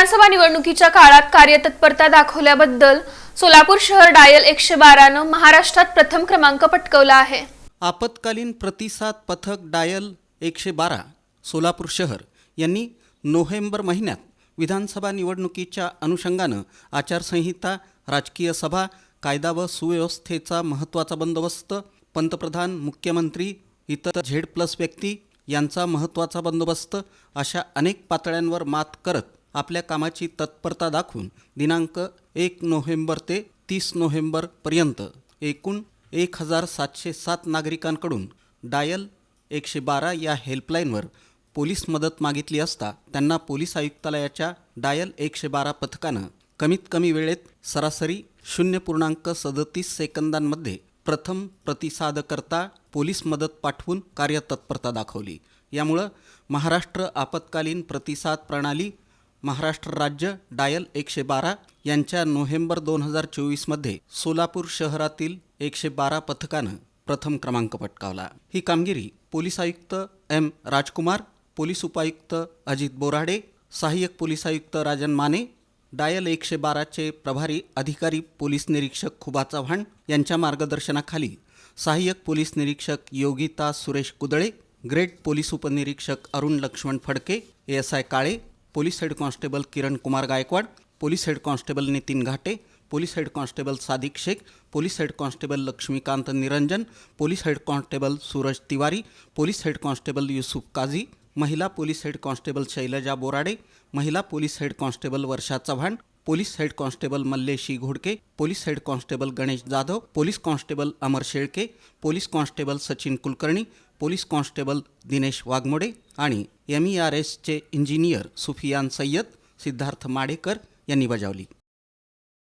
विधानसभा निवडणुकीच्या काळात कार्यतत्परता दाखवल्याबद्दल सोलापूर शहर डायल एकशे बारानं महाराष्ट्रात प्रथम क्रमांक पटकवला आहे. आपत्कालीन प्रतिसाद पथक डायल एकशे बारा सोलापूर शहर यांनी नोव्हेंबर महिन्यात विधानसभा निवडणुकीच्या अनुषंगानं आचारसंहिता राजकीय सभा कायदा व सुव्यवस्थेचा महत्त्वाचा बंदोबस्त पंतप्रधान मुख्यमंत्री इतर झेड प्लस व्यक्ती यांचा महत्त्वाचा बंदोबस्त अशा अनेक पातळ्यांवर मात करत आपल्या कामाची तत्परता दाखवून दिनांक एक नोव्हेंबर ते तीस नोव्हेंबरपर्यंत एकूण एक हजार सातशे सात नागरिकांकडून डायल एकशे बारा या हेल्पलाईनवर पोलीस मदत मागितली असता त्यांना पोलीस आयुक्तालयाच्या डायल एकशे बारा पथकानं कमीत कमी वेळेत सरासरी शून्य पूर्णांक सदतीस सेकंदांमध्ये प्रथम प्रतिसादकर्ता पोलीस मदत पाठवून कार्यतत्परता दाखवली. यामुळं महाराष्ट्र आपत्कालीन प्रतिसाद प्रणाली महाराष्ट्र राज्य डायल एकशे बारा यांच्या नोव्हेंबर दोन हजार चोवीसमध्ये सोलापूर शहरातील एकशे बारा पथकानं प्रथम क्रमांक पटकावला. ही कामगिरी पोलीस आयुक्त एम राजकुमार पोलीस उपायुक्त अजित बोराडे सहाय्यक पोलीस आयुक्त राजन माने डायल एकशे बाराचे प्रभारी अधिकारी पोलीस निरीक्षक खुबा चव्हाण यांच्या मार्गदर्शनाखाली सहाय्यक पोलीस निरीक्षक योगिता सुरेश कुदळे ग्रेट पोलीस उपनिरीक्षक Arun Laxman Phadke S I Kale police head constable Kiran Kumar Gaikwad police head constable Nitin Ghate police head constable Sadiq Shaikh police head constable Laxmikant Niranjan police head constable Suraj Tiwari police head constable Yusuf Kazi महिला police head constable Shailaja Borade महिला police head constable Varsha Chavan police head constable Malleshi Ghodke police head constable Ganesh Jadhav police constable Amar Shelke police constable Sachin Kulkarni police constable Dinesh Waghmode आणि M E R एसचे engineer Sufiyan Sayyed Siddharth Madekar यांनी बजावली.